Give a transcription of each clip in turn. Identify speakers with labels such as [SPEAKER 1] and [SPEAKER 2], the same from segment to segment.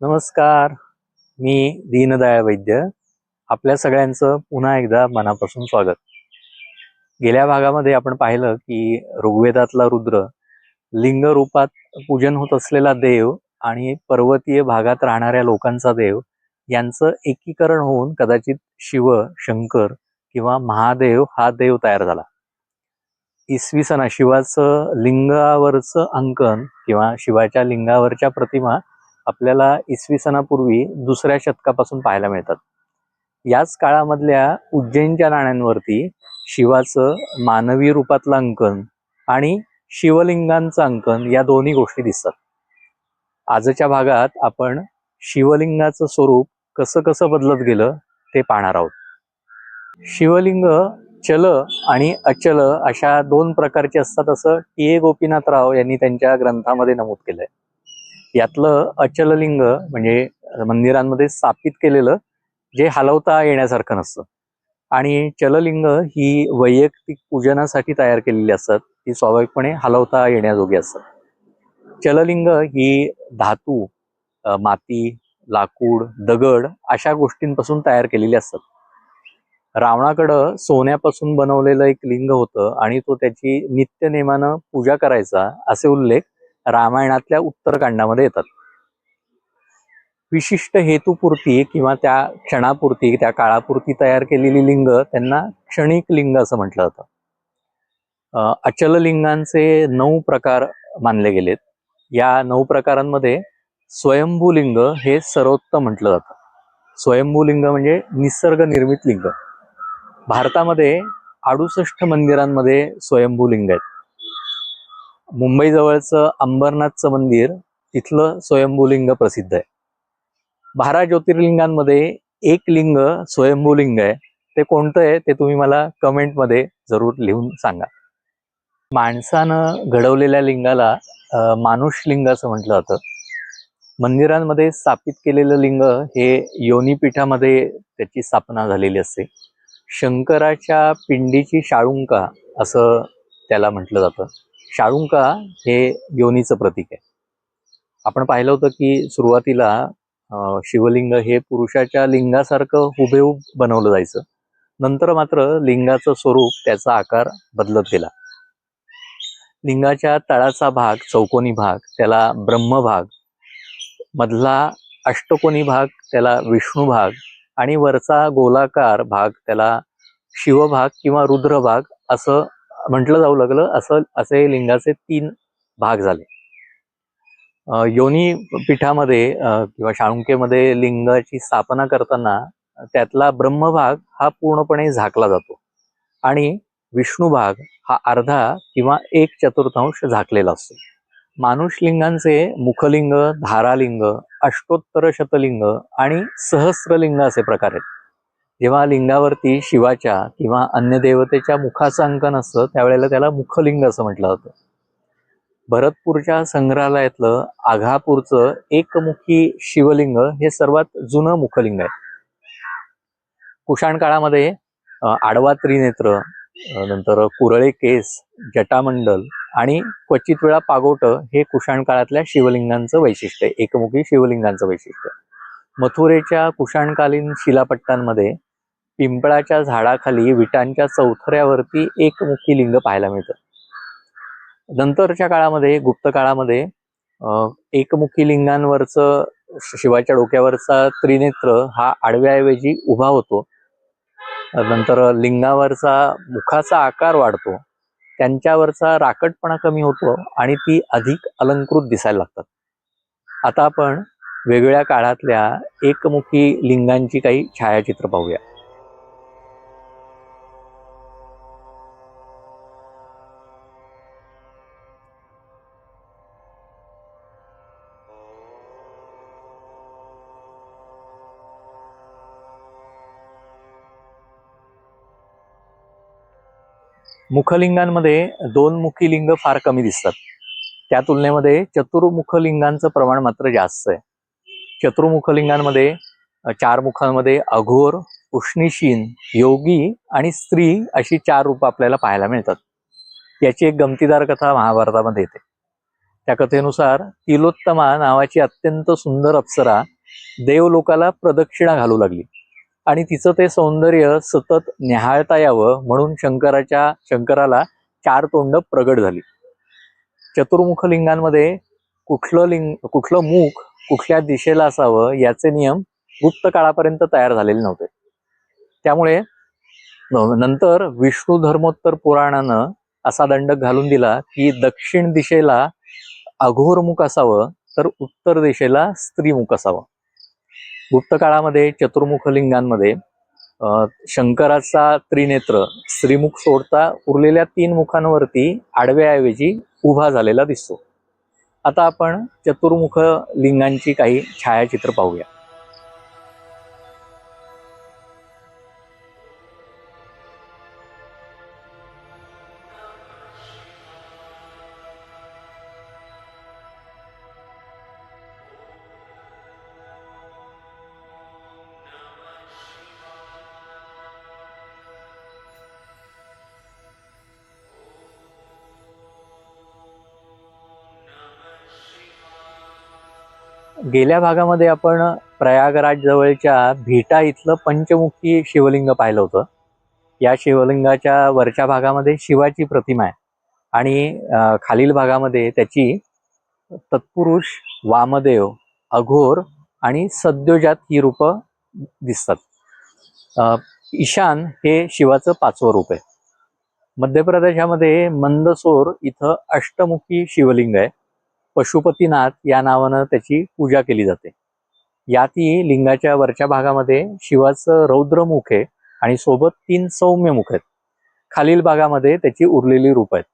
[SPEAKER 1] नमस्कार. मी दीनदयाळ वैद्य. आपल्या सगळ्यांचं पुन्हा एकदा मनापासून स्वागत. गेल्या भागामध्ये आपण पाहिलं की ऋग्वेदातला रुद्र लिंग रूपात पूजन होत असलेला देव आणि पर्वतीय भागात राहणाऱ्या लोकांचा देव यांचं एकीकरण होऊन कदाचित शिव शंकर किंवा महादेव हा देव तयार झाला. इसवी सणा शिवाचं लिंगावरचं अंकन किंवा शिवाच्या लिंगावरच्या प्रतिमा आपल्याला इसवी सणापूर्वी दुसऱ्या शतकापासून पाहायला मिळतात. याच काळामधल्या उज्जैनच्या नाण्यांवरती शिवाचं मानवी रूपातलं अंकन आणि शिवलिंगांचं अंकन या दोन्ही गोष्टी दिसतात. आजच्या भागात आपण शिवलिंगाचं स्वरूप कसं कसं बदलत गेलं ते पाहणार आहोत. शिवलिंग चल आणि अचल अशा दोन प्रकारचे असतात असं टी ए गोपीनाथराव यांनी त्यांच्या ग्रंथामध्ये नमूद केलंय. यातलं अचललिंग म्हणजे मंदिरांमध्ये स्थापित केलेलं जे हलवता येण्यासारखं नसतं. आणि चललिंग ही वैयक्तिक पूजनासाठी तयार केलेली असतात. ती स्वाभाविकपणे हलवता येण्याजोगी असतात. चललिंग ही धातू माती लाकूड दगड अशा गोष्टींपासून तयार केलेली असतात. रावणाकडं सोन्यापासून बनवलेलं एक लिंग होतं आणि तो त्याची नित्यनेमानं पूजा करायचा असे उल्लेख रामायणातल्या उत्तरकांडामध्ये येतात. विशिष्ट हेतुपूर्ती किंवा त्या क्षणापुरती त्या काळापुरती तयार केलेली लिंग त्यांना क्षणिक लिंग असं म्हटलं जातं. अचल लिंगांचे नऊ प्रकार मानले गेलेत. या नऊ प्रकारांमध्ये स्वयंभू लिंग हे सर्वोत्तम म्हटलं जातं. स्वयंभू लिंग म्हणजे निसर्ग निर्मित लिंग. भारतामध्ये अडुसष्ट मंदिरांमध्ये स्वयंभू लिंग आहेत. मुंबई जवळचं अंबरनाथचं मंदिर तिथलं स्वयंभूलिंग प्रसिद्ध आहे. बारा ज्योतिर्लिंगांमध्ये एक लिंग स्वयंभू लिंग आहे. ते कोणतं आहे ते तुम्ही मला कमेंटमध्ये जरूर लिहून सांगा. माणसानं घडवलेल्या लिंगाला अं, मानुष लिंग असं म्हटलं जातं. मंदिरांमध्ये स्थापित केलेलं लिंग हे योनीपीठामध्ये त्याची स्थापना झालेली असते. शंकराच्या पिंडीची शाळुंका असं त्याला म्हटलं जातं. शाळुंका हे योनीचं प्रतीक आहे. आपण पाहिलं होतं की सुरुवातीला शिवलिंग हे पुरुषाच्या लिंगासारखं हुबेहूब बनवलं जायचं. नंतर मात्र लिंगाचं स्वरूप त्याचा आकार बदलत गेला. लिंगाच्या तळाचा भाग चौकोनी भाग त्याला ब्रह्मभाग मधला अष्टकोनी भाग त्याला विष्णू भाग आणि वरचा गोलाकार भाग त्याला शिवभाग किंवा रुद्रभाग असं म्हटलं जाऊ लागलं असं असे लिंगाचे तीन भाग झाले. योनी पीठामध्ये किंवा शाळुंकेमध्ये लिंगाची स्थापना करताना त्यातला ब्रह्मभाग हा पूर्णपणे झाकला जातो. आणि विष्णू भाग हा अर्धा किंवा एक चतुर्थांश झाकलेला असतो. मानुष लिंगांचे मुखलिंग धारालिंग अष्टोत्तर शतलिंग आणि सहस्रलिंग असे प्रकार आहेत. जेव्हा लिंगावरती शिवाच्या किंवा अन्य देवतेच्या मुखाचं अंकन असतं त्यावेळेला त्याला मुखलिंग असं म्हटलं जातं. भरतपूरच्या संग्रहालयातलं आघापूरचं एकमुखी शिवलिंग हे सर्वात जुनं मुखलिंग आहे. कुशाण काळामध्ये आडवा त्रिनेत्र नंतर कुरळे केस जटामंडल आणि क्वचित वेळा पागोट हे कुशाण काळातल्या शिवलिंगांचं वैशिष्ट्य आहे. एकमुखी शिवलिंगांचं वैशिष्ट्य मथुरेच्या कुशाणकालीन शिलापट्टांमध्ये पिंपळाच्या झाडाखाली विटांच्या चौथऱ्यावरती एकमुखी लिंग पाहायला मिळतं. नंतरच्या काळामध्ये गुप्त काळामध्ये एकमुखी लिंगांवरचं शिवाच्या डोक्यावरचा त्रिनेत्र हा आडव्याऐवजी उभा होतो. नंतर लिंगावरचा मुखाचा आकार वाढतो. त्यांच्यावरचा राकटपणा कमी होतो आणि ती अधिक अलंकृत दिसायला लागतात. आता आपण वेगवेगळ्या काळातल्या एकमुखी लिंगांची काही छायाचित्र पाहूया. मुखलिंगांमध्ये दोन मुखी लिंग फार कमी दिसतात. त्या तुलनेमध्ये चतुर्मुख लिंगांचं प्रमाण मात्र जास्त आहे. चतुर्मुख लिंगांमध्ये चार मुखांमध्ये अघोर उष्णीशीन योगी आणि स्त्री अशी चार रूपं आपल्याला पाहायला मिळतात. याची एक गमतीदार कथा महाभारतामध्ये येते. त्या कथेनुसार तिलोत्तमा नावाची अत्यंत सुंदर अप्सरा देवलोकाला प्रदक्षिणा घालू लागली. आणि तिचं ते सौंदर्य सतत निहाळता यावं म्हणून शंकराच्या शंकराला चार तोंड प्रगट झाली. चतुर्मुख लिंगांमध्ये कुठलं लिंग कुठलं मुख कुठल्या दिशेला असावं याचे नियम गुप्त काळापर्यंत तयार झालेले नव्हते. त्यामुळे नंतर विष्णू धर्मोत्तर पुराणानं असा दंडक घालून दिला की दक्षिण दिशेला अघोरमुख असावं तर उत्तर दिशेला स्त्रीमुख असावं. गुप्त काळामध्ये चतुर्मुख लिंगांमध्ये शंकराचा त्रिनेत्र श्रीमुख सोडता उरलेल्या तीन मुखांवरती आडव्याऐवजी उभा झालेला दिसतो. आता आपण चतुर्मुख लिंगांची काही छायाचित्र पाहूया. गेल्या भागामध्ये आपण प्रयागराज जवळच्या भीटा इथलं पंचमुखी शिवलिंग पाहिलं होतं. या शिवलिंगाच्या वरच्या भागामध्ये शिवाची प्रतिमा आहे. आणि खालील भागामध्ये त्याची तत्पुरुष वामदेव अघोर आणि सद्योजात ही रूपं दिसतात. ईशान हे शिवाचं पाचवं रूप आहे. मध्य प्रदेशामध्ये मंदसोर इथं अष्टमुखी शिवलिंग आहे. पशुपतीनाथ या नावानं त्याची पूजा केली जाते. यातही लिंगाच्या वरच्या भागामध्ये शिवाचं रौद्रमुख आहे आणि सोबत तीन सौम्य मुख आहेत. खालील भागामध्ये त्याची उरलेली रूप आहेत.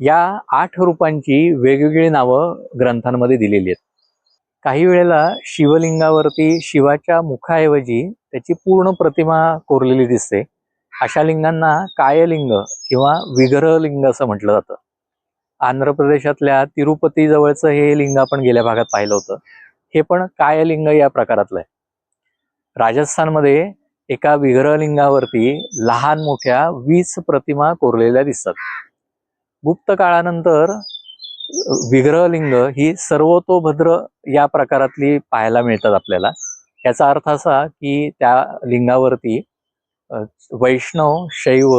[SPEAKER 1] या आठ रूपांची वेगवेगळी नावं ग्रंथांमध्ये दिलेली आहेत. काही वेळेला शिवलिंगावरती शिवाच्या मुखाऐवजी त्याची पूर्ण प्रतिमा कोरलेली दिसते. अशा लिंगांना कायलिंग किंवा विग्रहलिंग असं म्हटलं जातं. आंध्र प्रदेशातल्या तिरुपती जवळचं हे लिंग आपण गेल्या भागात पाहिलं होतं. हे पण कायलिंग या प्रकारातलं आहे? राजस्थानमध्ये एका विग्रहलिंगावरती लहान मोठ्या वीस प्रतिमा कोरलेल्या दिसतात. गुप्त काळानंतर विग्रहलिंग ही सर्वतोभद्र या प्रकारातली पाहायला मिळतात आपल्याला. याचा अर्थ असा की त्या लिंगावरती वैष्णव शैव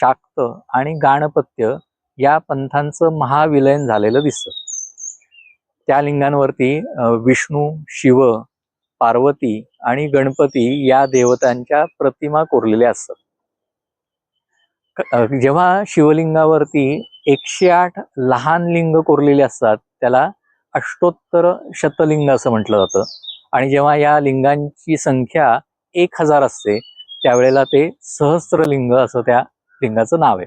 [SPEAKER 1] शाक्त आणि गाणपत्य या पंथांचं महाविलयन झालेलं दिसतं. त्या लिंगांवरती विष्णू शिव पार्वती आणि गणपती या देवतांच्या प्रतिमा कोरलेल्या असतात. जेव्हा शिवलिंगावरती एकशे आठ लहान लिंग कोरलेले असतात त्याला अष्टोत्तर शतलिंग असं म्हटलं जातं. आणि जेव्हा या लिंगांची संख्या एक हजार असते त्यावेळेला ते सहस्त्रलिंग असं त्या लिंगाचं नाव आहे.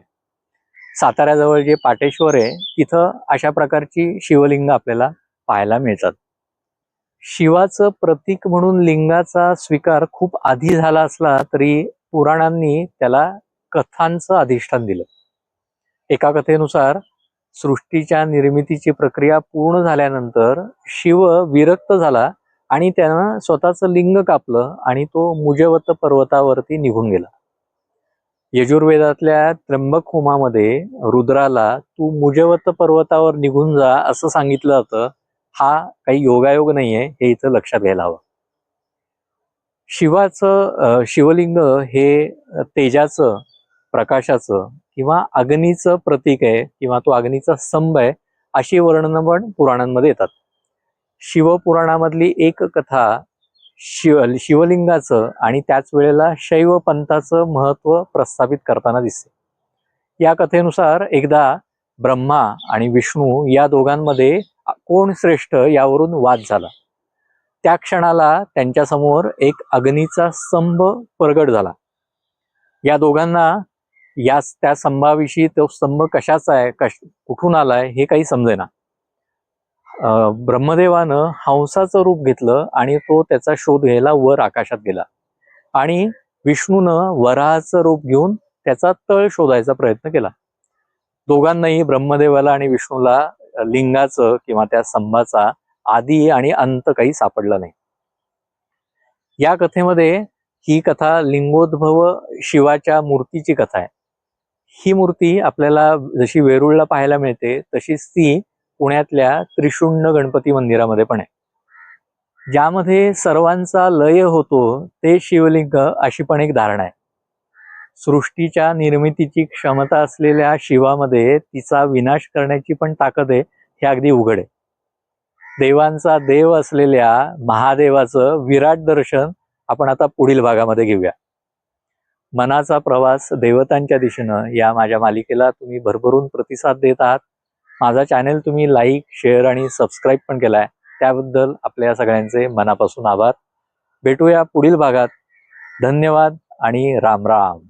[SPEAKER 1] साताऱ्याजवळ जे पाटेश्वर आहे तिथं अशा प्रकारची शिवलिंग आपल्याला पाहायला मिळतात. शिवाचं प्रतीक म्हणून लिंगाचा स्वीकार खूप आधी झाला असला तरी पुराणांनी त्याला कथांचं अधिष्ठान दिलं. एका कथेनुसार सृष्टीच्या निर्मितीची प्रक्रिया पूर्ण झाल्यानंतर शिव विरक्त झाला आणि त्यानं स्वतःचं लिंग कापलं आणि तो मुजवत पर्वतावरती निघून गेला. यजुर्वेदातल्या त्र्यंबक होमामध्ये रुद्राला तू मुजवत पर्वतावर निघून जा असं सांगितलं जातं हा काही योगायोग नाहीये हे इथं लक्षात घ्यायला हवं. शिवाचं शिवलिंग हे तेजाचं प्रकाशाचं किंवा अग्नीचं प्रतीक आहे किंवा तो अग्नीचा स्तंभ आहे अशी वर्णनं पण पुराणांमध्ये येतात. शिवपुराणामधली एक कथा शिव शिवलिंगाचं आणि त्याच वेळेला शैव पंथाचं महत्त्व प्रस्थापित करताना दिसते. या कथेनुसार एकदा ब्रह्मा आणि विष्णू या दोघांमध्ये कोण श्रेष्ठ यावरून वाद झाला. त्या क्षणाला त्यांच्यासमोर एक अग्नीचा स्तंभ प्रगट झाला. या दोघांना या त्या स्तंभाविषयी तो स्तंभ कशाचा आहे कश कुठून आलाय हे काही समजेना. ब्रह्मदेवानं हंसाचं रूप घेतलं आणि तो त्याचा शोध घ्यायला वर आकाशात गेला. आणि विष्णूनं वराहाचं रूप घेऊन त्याचा तळ शोधायचा प्रयत्न केला. दोघांनाही ब्रह्मदेवाला आणि विष्णूला लिंगाचं किंवा त्या स्तंभाचा आधी आणि अंत काही सापडला नाही. या कथेमध्ये ही कथा लिंगोद्भव शिवाच्या मूर्तीची कथा आहे. ही मूर्ती आपल्याला जशी वेरूळला पाहायला मिळते तशीच ती पुण्यातल्या त्रिशुंड गणपती मंदिरामध्ये पण आहे. ज्यामध्ये सर्वांचा लय होतो ते शिवलिंग अशी पण एक धारणा आहे. सृष्टीच्या निर्मितीची क्षमता असलेल्या शिवामध्ये तिचा विनाश करण्याची पण ताकद आहे हे अगदी उघड आहे. देवांचा देव असलेल्या महादेवाचं विराट दर्शन आपण आता पुढील भागामध्ये घेऊया. मनाचा प्रवास देवतांच्या दिशेनं या माझ्या मालिकेला तुम्ही भरभरून प्रतिसाद देत आहात. माझा चॅनेल तुम्ही लाईक शेअर आणि सबस्क्राईब पण केलाय. त्याबद्दल आपल्या सगळ्यांचे मनापासून आभार. भेटूया पुढील भागात. धन्यवाद आणि राम राम.